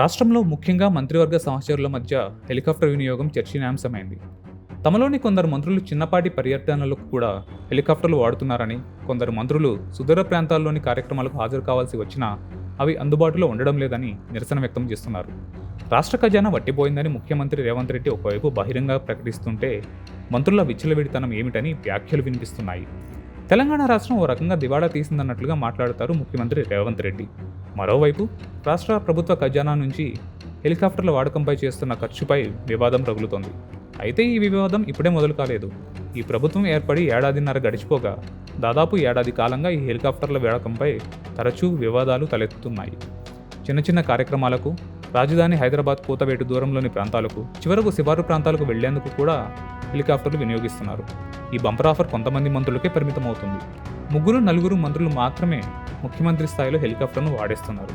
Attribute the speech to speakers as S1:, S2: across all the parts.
S1: రాష్ట్రంలో ముఖ్యంగా మంత్రివర్గ సహచరుల మధ్య హెలికాప్టర్ వినియోగం చర్చనీయాంశమైంది. తమలోని కొందరు మంత్రులు చిన్నపాటి పర్యటనలకు కూడా హెలికాప్టర్లు వాడుతున్నారని కొందరు మంత్రులు సుదూర ప్రాంతాల్లోని కార్యక్రమాలకు హాజరు కావాల్సి వచ్చినా అవి అందుబాటులో ఉండడం లేదని నిరసన వ్యక్తం చేస్తున్నారు. రాష్ట్ర ఖజానా వట్టిపోయిందని ముఖ్యమంత్రి రేవంత్ రెడ్డి ఒకవైపు బహిరంగ ప్రకటిస్తుంటే మంత్రుల విచ్చలవిడితనం ఏమిటని వ్యాఖ్యలు వినిపిస్తున్నాయి. తెలంగాణ రాష్ట్రం ఓ రకంగా దివాళా తీసిందన్నట్లుగా మాట్లాడతారు ముఖ్యమంత్రి రేవంత్ రెడ్డి. మరోవైపు రాష్ట్ర ప్రభుత్వ ఖజానా నుంచి హెలికాప్టర్ల వాడకంపై చేస్తున్న ఖర్చుపై వివాదం రగులుతోంది. అయితే ఈ వివాదం ఇప్పుడే మొదలు కాలేదు. ఈ ప్రభుత్వం ఏర్పడి ఏడాదిన్నర గడిచిపోగా దాదాపు ఏడాది కాలంగా ఈ హెలికాప్టర్ల వాడకంపై తరచూ వివాదాలు తలెత్తుతున్నాయి. చిన్న చిన్న కార్యక్రమాలకు రాజధాని హైదరాబాద్ కూతవేటు దూరంలోని ప్రాంతాలకు చివరకు శివారు ప్రాంతాలకు వెళ్ళేందుకు కూడా హెలికాప్టర్లు వినియోగిస్తున్నారు. ఈ బంపర్ ఆఫర్ కొంతమంది మంత్రులకే పరిమితమవుతుంది. ముగ్గురు నలుగురు మంత్రులు మాత్రమే ముఖ్యమంత్రి స్థాయిలో హెలికాప్టర్ను వాడేస్తున్నారు.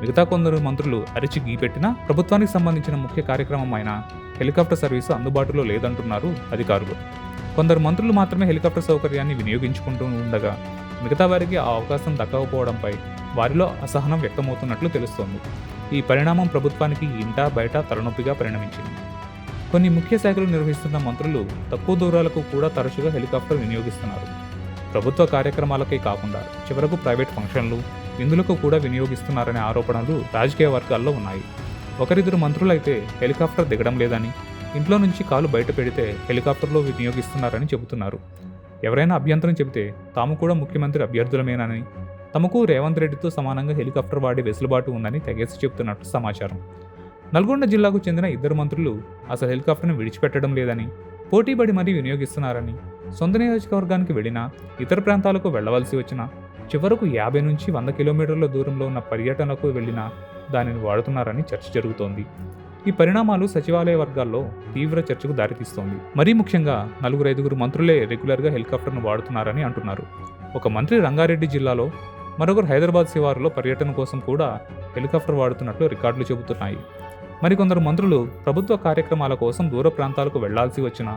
S1: మిగతా కొందరు మంత్రులు అరిచి గీపెట్టినా ప్రభుత్వానికి సంబంధించిన ముఖ్య కార్యక్రమం అయిన హెలికాప్టర్ సర్వీసు అందుబాటులో లేదంటున్నారు అధికారులు. కొందరు మంత్రులు మాత్రమే హెలికాప్టర్ సౌకర్యాన్ని వినియోగించుకుంటూ ఉండగా మిగతా వారికి ఆ అవకాశం దక్కకపోవడంపై వారిలో అసహనం వ్యక్తమవుతున్నట్లు తెలుస్తోంది. ఈ పరిణామం ప్రభుత్వానికి ఇంటా బయట తలనొప్పిగా పరిణమించింది. కొన్ని ముఖ్య శాఖలు నిర్వహిస్తున్న మంత్రులు తక్కువ దూరాలకు కూడా తరచుగా హెలికాప్టర్ వినియోగిస్తున్నారు. ప్రభుత్వ కార్యక్రమాలకే కాకుండా చివరకు ప్రైవేట్ ఫంక్షన్లు విందులకు కూడా వినియోగిస్తున్నారనే ఆరోపణలు రాజకీయ వర్గాల్లో ఉన్నాయి. ఒకరిద్దరు మంత్రులైతే హెలికాప్టర్ దిగడం లేదని ఇంట్లో నుంచి కాలు బయట పెడితే హెలికాప్టర్లో వినియోగిస్తున్నారని చెబుతున్నారు. ఎవరైనా అభ్యంతరం చెబితే తాము కూడా ముఖ్యమంత్రి అభ్యర్థులమేనని తమకు రేవంత్ రెడ్డితో సమానంగా హెలికాప్టర్ వాడే వెసులుబాటు ఉందని తెగేసి చెబుతున్నట్టు సమాచారం. నల్గొండ జిల్లాకు చెందిన ఇద్దరు మంత్రులు అసలు హెలికాప్టర్ను విడిచిపెట్టడం లేదని పోటీపడి మరీ వినియోగిస్తున్నారని సొంత నియోజకవర్గానికి వెళ్ళినా ఇతర ప్రాంతాలకు వెళ్ళవలసి వచ్చినా చివరకు యాభై నుంచి వంద కిలోమీటర్ల దూరంలో ఉన్న పర్యటనకు వెళ్ళినా దానిని వాడుతున్నారని చర్చ జరుగుతోంది. ఈ పరిణామాలు సచివాలయ వర్గాల్లో తీవ్ర చర్చకు దారితీస్తోంది. మరీ ముఖ్యంగా నలుగురు ఐదుగురు మంత్రులే రెగ్యులర్గా హెలికాప్టర్ను వాడుతున్నారని అంటున్నారు. ఒక మంత్రి రంగారెడ్డి జిల్లాలో మరొకరు హైదరాబాద్ శివారులో పర్యటన కోసం కూడా హెలికాప్టర్ వాడుతున్నట్లు రికార్డులు చెబుతున్నాయి. మరికొందరు మంత్రులు ప్రభుత్వ కార్యక్రమాల కోసం దూర ప్రాంతాలకు వెళ్ళాల్సి వచ్చినా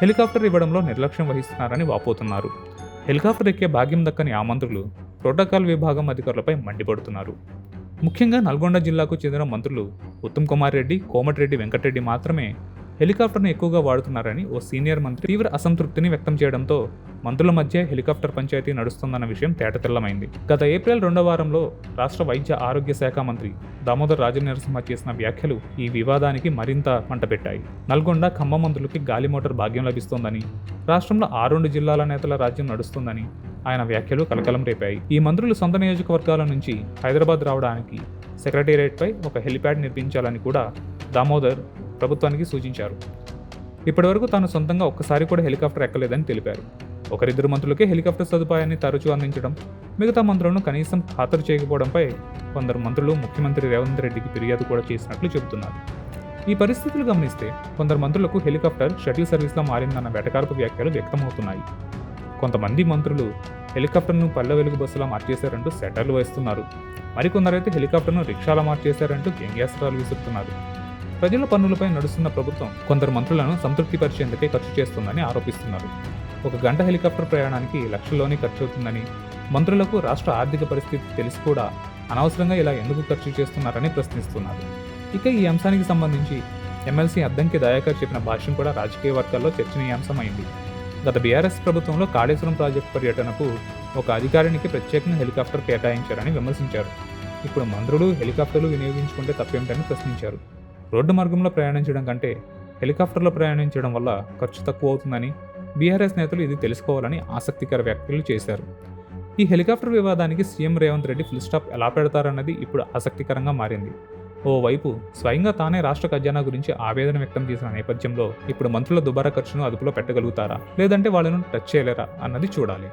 S1: హెలికాప్టర్ ఇవ్వడంలో నిర్లక్ష్యం వహిస్తున్నారని వాపోతున్నారు. హెలికాప్టర్ ఎక్కే భాగ్యం దక్కని ఆ మంత్రులు ప్రోటోకాల్ విభాగం అధికారులపై మండిపడుతున్నారు. ముఖ్యంగా నల్గొండ జిల్లాకు చెందిన మంత్రులు ఉత్తమ్ కుమార్ రెడ్డి కోమటిరెడ్డి వెంకటరెడ్డి మాత్రమే హెలికాప్టర్ను ఎక్కువగా వాడుతున్నారని ఓ సీనియర్ మంత్రి తీవ్ర అసంతృప్తిని వ్యక్తం చేయడంతో మంత్రుల మధ్య హెలికాప్టర్ పంచాయతీ నడుస్తుందన్న విషయం తేటతెల్లమైంది. గత ఏప్రిల్ రెండో వారంలో రాష్ట్ర వైద్య ఆరోగ్య శాఖ మంత్రి దామోదర్ రాజనరసింహ చేసిన వ్యాఖ్యలు ఈ వివాదానికి మరింత మంటపెట్టాయి. నల్గొండ ఖమ్మం మంత్రులకి గాలి మోటార్ భాగ్యం లభిస్తోందని రాష్ట్రంలో ఆరుండు జిల్లాల నేతల రాజ్యం నడుస్తుందని ఆయన వ్యాఖ్యలు కలకలం రేపాయి. ఈ మంత్రులు సొంత నియోజకవర్గాల నుంచి హైదరాబాద్ రావడానికి సెక్రటేరియట్పై ఒక హెలిప్యాడ్ నిర్మించాలని కూడా దామోదర్ ప్రభుత్వానికి సూచించారు. ఇప్పటివరకు తాను సొంతంగా ఒక్కసారి కూడా హెలికాప్టర్ ఎక్కలేదని తెలిపారు. ఒకరిద్దరు మంత్రులకే హెలికాప్టర్ సదుపాయాన్ని తరచూ అందించడం మిగతా మంత్రులను కనీసం ఖాతరు చేయకపోవడంపై కొందరు మంత్రులు ముఖ్యమంత్రి రేవంత్ రెడ్డికి ఫిర్యాదు కూడా చేసినట్లు చెబుతున్నారు. ఈ పరిస్థితులు గమనిస్తే కొందరు మంత్రులకు హెలికాప్టర్ షటిల్ సర్వీస్గా మారిందన్న వెటకారపు వ్యాఖ్యలు వ్యక్తమవుతున్నాయి. కొంతమంది మంత్రులు హెలికాప్టర్ను పల్లె వెలుగు బస్సులా మార్చేశారంటూ సెటర్లు వేస్తున్నారు. మరికొందరైతే హెలికాప్టర్ను రిక్షాలా మార్చేశారంటూ వ్యంగ్యాస్త్రాలు విసురుతున్నారు. ప్రజల పన్నులపై నడుస్తున్న ప్రభుత్వం కొందరు మంత్రులను సంతృప్తిపరిచేందుకే ఖర్చు చేస్తుందని ఆరోపిస్తున్నారు. ఒక గంట హెలికాప్టర్ ప్రయాణానికి లక్షల్లోనే ఖర్చు అవుతుందని మంత్రులకు రాష్ట్ర ఆర్థిక పరిస్థితి తెలిసి కూడా అనవసరంగా ఇలా ఎందుకు ఖర్చు చేస్తున్నారని ప్రశ్నిస్తున్నారు. ఇక ఈ అంశానికి సంబంధించి ఎమ్మెల్సీ అద్దంకి దయాకర్ చెప్పిన భాష్యం కూడా రాజకీయ వర్గాల్లో చర్చనీయాంశమైంది. గత బీఆర్ఎస్ ప్రభుత్వంలో కాళేశ్వరం ప్రాజెక్టు పర్యటనకు ఒక అధికారినికి ప్రత్యేకంగా హెలికాప్టర్ కేటాయించారని విమర్శించారు. ఇప్పుడు మంత్రులు హెలికాప్టర్లు వినియోగించుకుంటే తప్పేమిటని ప్రశ్నించారు. రోడ్డు మార్గంలో ప్రయాణించడం కంటే హెలికాప్టర్లో ప్రయాణించడం వల్ల ఖర్చు తక్కువ అవుతుందని బీఆర్ఎస్ నేతలు ఇది తెలుసుకోవాలని ఆసక్తికర వ్యాఖ్యలు చేశారు. ఈ హెలికాప్టర్ వివాదానికి CM Revanth Reddy full stop ఎలా పెడతారన్నది ఇప్పుడు ఆసక్తికరంగా మారింది. ఓవైపు స్వయంగా తానే రాష్ట్ర ఖజానా గురించి ఆవేదన వ్యక్తం చేసిన నేపథ్యంలో ఇప్పుడు మంత్రుల దుబారా ఖర్చును అదుపులో పెట్టగలుగుతారా? లేదంటే వాళ్ళను టచ్ చేయలేరా? అన్నది చూడాలి.